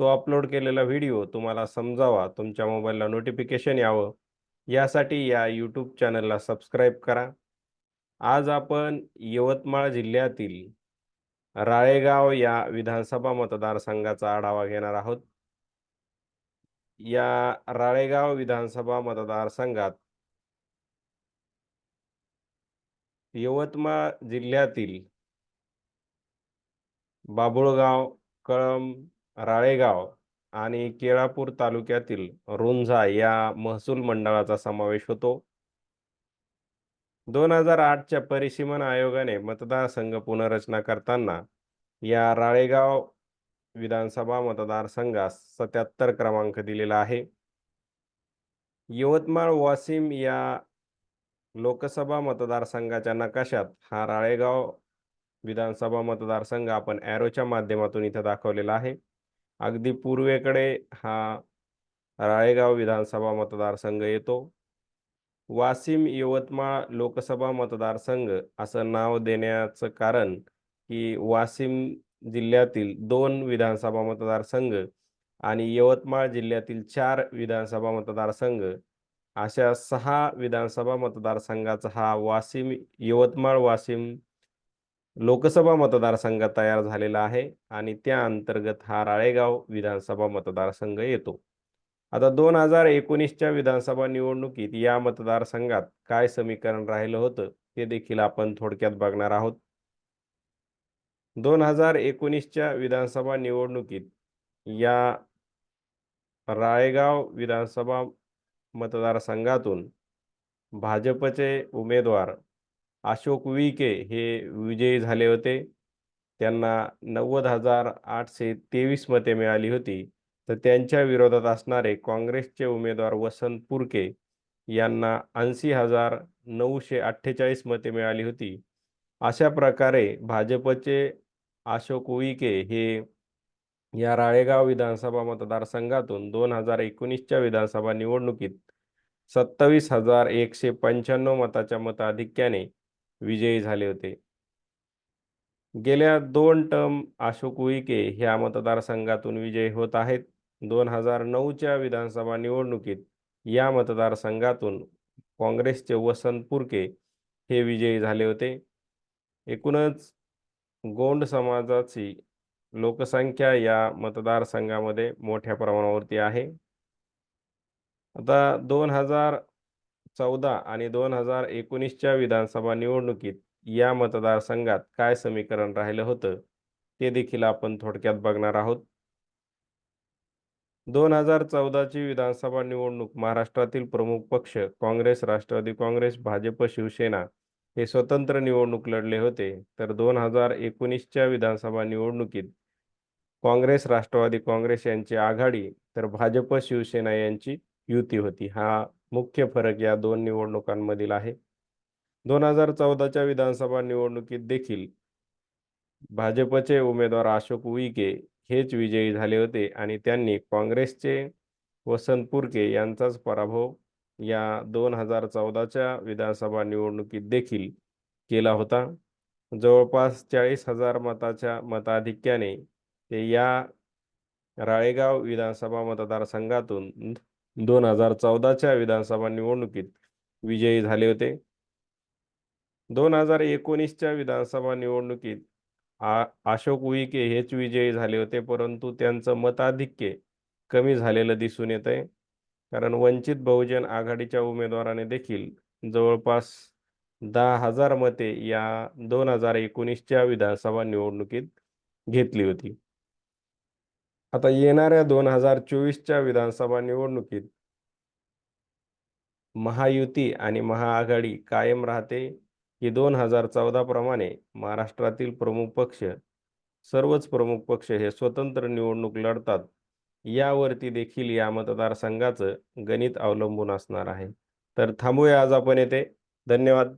तो अपलोड केलेला व्हिडिओ तुम्हाला समजावा तुमच्या मोबाईलला नोटिफिकेशन यावं. यासाठी या यूट्यूब चॅनलला सबस्क्राईब करा. आज आपण यवतमाळ जिल्ह्यातील राळेगाव या विधानसभा मतदारसंघाचा आढावा घेणार आहोत. या राळेगाव विधानसभा मतदारसंघात यवतमाळ जिल्ह्यातील बाभुळगाव कळंब राळेगाव आणि केळापूर तालुक्यातील रुंझा या महसूल मंडळाचा समावेश होतो. दोन हजार आठच्या परिसीमन आयोगाने मतदारसंघ पुनर्रचना करताना या राळेगाव विधानसभा मतदारसंघास सत्याहत्तर क्रमांक दिलेला आहे. यवतमाळ वाशिम या लोकसभा मतदारसंघाच्या नकाशात हा राळेगाव विधानसभा मतदारसंघ आपण ॲरोच्या माध्यमातून इथं दाखवलेला आहे. अगदी पूर्वेकडे हा राळेगाव विधानसभा मतदारसंघ येतो. वाशिम यवतमाळ लोकसभा मतदारसंघ असं नाव देण्याचं कारण की वाशिम जिल्ह्यातील दोन विधानसभा मतदारसंघ आणि यवतमाळ जिल्ह्यातील चार विधानसभा मतदारसंघ अशा सहा विधानसभा मतदारसंघाचा हा वाशिम यवतमाळ वाशिम लोकसभा मतदारसंघ तयार झालेला आहे आणि त्या अंतर्गत हा राळेगाव विधानसभा मतदारसंघ येतो. आता दोन हजार एकोणीसच्या विधानसभा निवडणुकीत या मतदारसंघात काय समीकरण राहिलं होतं ते देखील आपण थोडक्यात बघणार आहोत. दोन हजार एकोणीसच्या विधानसभा निवडणुकीत या राळेगाव विधानसभा मतदारसंघातून भाजपचे उमेदवार अशोक विके हे विजयी झाले होते. त्यांना नव्वद हजार आठशे तेवीस मते मिळाली होती. तर त्यांच्या विरोधात असणारे काँग्रेसचे उमेदवार वसंत पुरके यांना ऐंशी हजार नऊशे अठ्ठेचाळीस मते मिळाली होती. अशा प्रकारे भाजपचे अशोक उईके हे या राळेगाव विधानसभा मतदारसंघातून दोन हजार एकोणीसच्या विधानसभा निवडणुकीत सत्तावीस हजार एकशे पंच्याण्णव मताच्या मताधिक्याने विजयी झाले होते. गेल्या दोन टर्म अशोक उईके ह्या मतदारसंघातून विजयी होत आहेत. दोन हजार नऊच्या विधानसभा निवडणुकीत या मतदारसंघातून काँग्रेसचे वसंत पुरके हे विजयी झाले होते. एकूणच गोंड समाजाची लोकसंख्या या मतदारसंघामध्ये मोठ्या प्रमाणावरती आहे. आता दोन हजार चौदा आणि दोन हजार एकोणीसच्या विधानसभा निवडणुकीत या मतदारसंघात काय समीकरण राहिलं होतं ते देखील आपण थोडक्यात बघणार आहोत. दोन हजार चौदाची विधानसभा निवडणूक महाराष्ट्रातील प्रमुख पक्ष काँग्रेस राष्ट्रवादी काँग्रेस भाजप शिवसेना हे स्वतंत्र निवडणूक लढले होते. तर दोन हजार एकोणीसच्या विधानसभा निवडणुकीत काँग्रेस राष्ट्रवादी काँग्रेस यांची आघाडी तर भाजप शिवसेना यांची युती होती. हा मुख्य फरक या दोन निवडणुकांमधील आहे. दोन हजार चौदाच्या विधानसभा निवडणुकीत देखील भाजपचे उमेदवार अशोक उईके हेच विजयी झाले होते आणि त्यांनी काँग्रेसचे वसंत पुरके यांचाच पराभव या दोन हजार चौदाच्या विधानसभा निवडणुकीत देखील केला होता. जवळपास चाळीस हजार मताच्या मताधिक्याने ते या राळेगाव विधानसभा मतदारसंघातून दोन हजार चौदाच्या विधानसभा निवडणुकीत विजयी झाले होते. दोन हजार एकोणीसच्या विधानसभा निवडणुकीत आ अशोक उईके हेच विजयी झाले होते परंतु त्यांचं मताधिक्य कमी झालेलं दिसून येत आहे कारण वंचित बहुजन आघाडीच्या उमेदवाराने देखील जवळपास दहा हजार मते या दोन हजार एकोणीसच्या विधानसभा निवडणुकीत घेतली होती. आता येणाऱ्या दोन हजार चोवीसच्या विधानसभा निवडणुकीत महायुती आणि महाआघाडी कायम राहते की दोन हजार चौदा प्रमाणे महाराष्ट्रातील प्रमुख पक्ष सर्वच प्रमुख पक्ष हे स्वतंत्र निवडणूक लढतात. यावरती देखील या मतदारसंघाचं गणित अवलंबून असणार आहे. तर थांबूया आज आपण येथे. धन्यवाद.